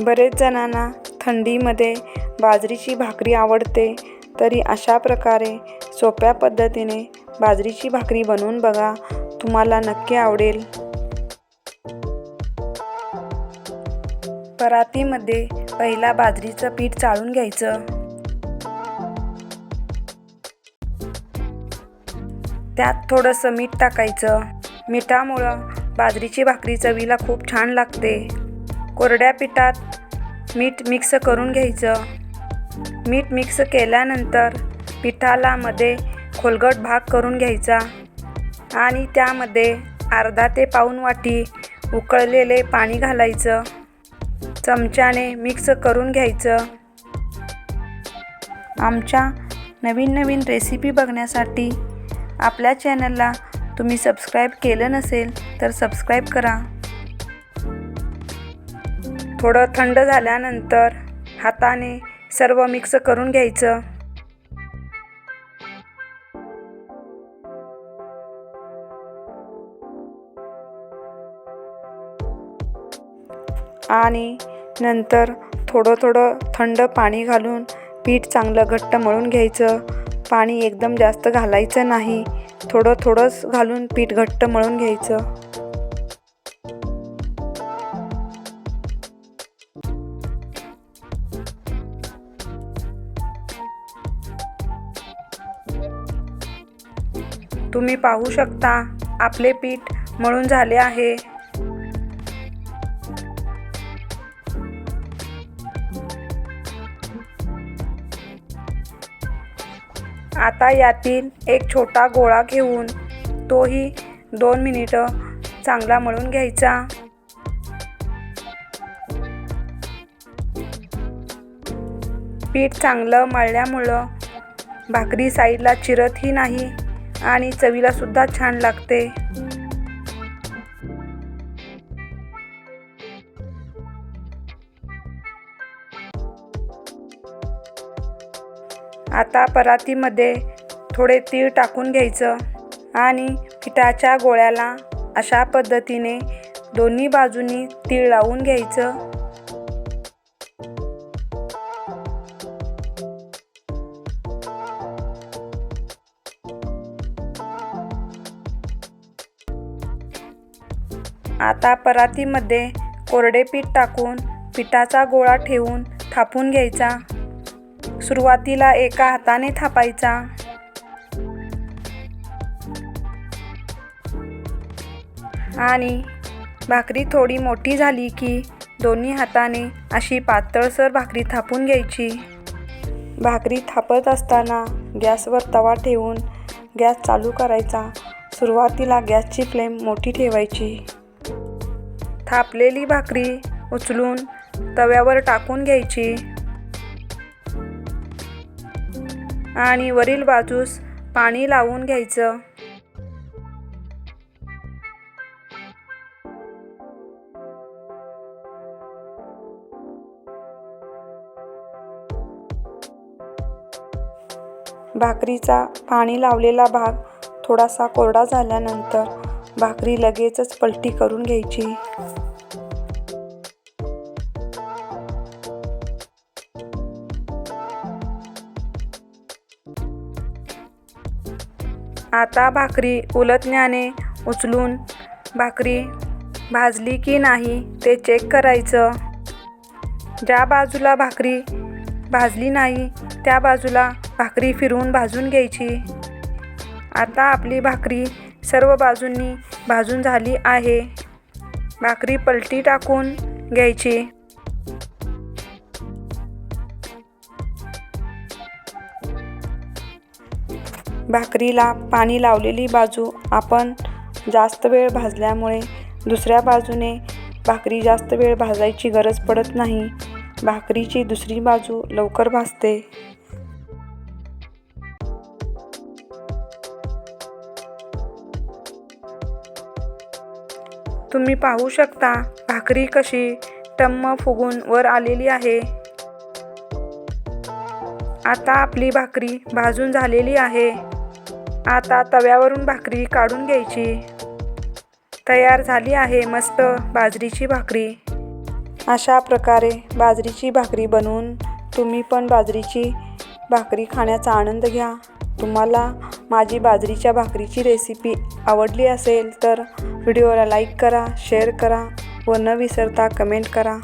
बरेच जणांना थंडीमध्ये बाजरीची भाकरी आवडते तरी अशा प्रकारे सोप्या पद्धतीने बाजरीची भाकरी बनवून बघा तुम्हाला नक्की आवडेल. परातीमध्ये पहिला बाजरीचं पीठ चाळून घ्यायचं. त्यात थोडंसं मीठ टाकायचं. मिठामुळं बाजरीची भाकरी चवीला खूप छान लागते. कोरड्या पिठात मीठ मिक्स करून घ्यायचं. मीठ मिक्स केल्यानंतर पिठाला मध्ये खोलगट भाग करून घ्यायचा आणि त्यामध्ये अर्धा ते पाऊन वाटी उकळलेले पाणी घालायचं. चमच्याने मिक्स करून घ्यायचं. आमच्या नवीन नवीन रेसिपी बघण्यासाठी आपल्या चॅनलला तुम्ही सबस्क्राईब केलं नसेल तर सबस्क्राईब करा. थोडं थंड झाल्यानंतर हाताने सर्व मिक्स करून घ्यायचं. आणि नंतर थोडं थोडं थंड पाणी घालून पीठ चांगलं घट्ट मळून घ्यायचं. पाणी एकदम जास्त घालायचं नाही. थोडं थोडंच घालून पीठ घट्ट मळून घ्यायचं. तुम्ही पाहू शकता आपले पीठ मळून झाले आहे. आता यातील एक छोटा गोळा घेऊन तोही दोन मिनिटं चांगला मळून घ्यायचा. पीठ चांगलं मळल्यामुळं भाकरी साईडला चिरतही नाही. आणि चवीला सुद्धा छान लागते. आता परातीमध्ये थोडे तीळ टाकून घ्यायचं आणि पिठाच्या गोळ्याला अशा पद्धतीने दोन्ही बाजूंनी तीळ लावून घ्यायचं. आता परातीमध्ये कोरडे पीठ टाकून पिठाचा गोळा ठेवून थापून घ्यायचा. सुरुवातीला एका हाताने थापायचा. आणि भाकरी थोडी मोठी झाली की दोन्ही हाताने अशी पातळसर भाकरी थापून घ्यायची. भाकरी थापत असताना गॅसवर तवा ठेवून गॅस चालू करायचा. सुरुवातीला गॅसची फ्लेम मोठी ठेवायची. थापलेली भाकरी उचलून तव्यावर टाकून घ्यायची. आणि वरील बाजूस पाणी लावून घ्यायचं. भाकरीचा पाणी लावलेला भाग थोडासा कोरडा झाल्यानंतर भाकरी लगेचच पलटी करून घ्यायची. आता भाकरी उलटण्याने उचलून भाकरी भाजली की नाही ते चेक करायचं. ज्या बाजूला भाकरी भाजली नाही त्या बाजूला भाकरी फिरवून भाजून घ्यायची. आता आपली भाकरी सर्व बाजूंनी भाजून झाली आहे. भाकरी पलटी टाकून घ्यायची. भाकरीला पाणी लावलेली बाजू आपण जास्त वेळ भाजल्यामुळे दुसऱ्या बाजूने भाकरी जास्त वेळ भाजायची गरज पडत नाही. भाकरीची दुसरी बाजू लवकर भाजते. तुम्ही पाहू शकता भाकरी कशी टम्म फुगून वर आलेली आहे. आता आपली भाकरी भाजून झालेली आहे. आता तव्यावरून भाकरी काढून घ्यायची. तयार झाली आहे मस्त बाजरीची भाकरी. अशा प्रकारे बाजरीची भाकरी बनवून तुम्ही पण बाजरीची भाकरी खाण्याचा आनंद घ्या. तुम्हाला माझी बाजरीच्या भाकरीची रेसिपी आवडली असेल तर व्हिडिओला लाईक करा शेअर करा व न विसरता कमेंट करा.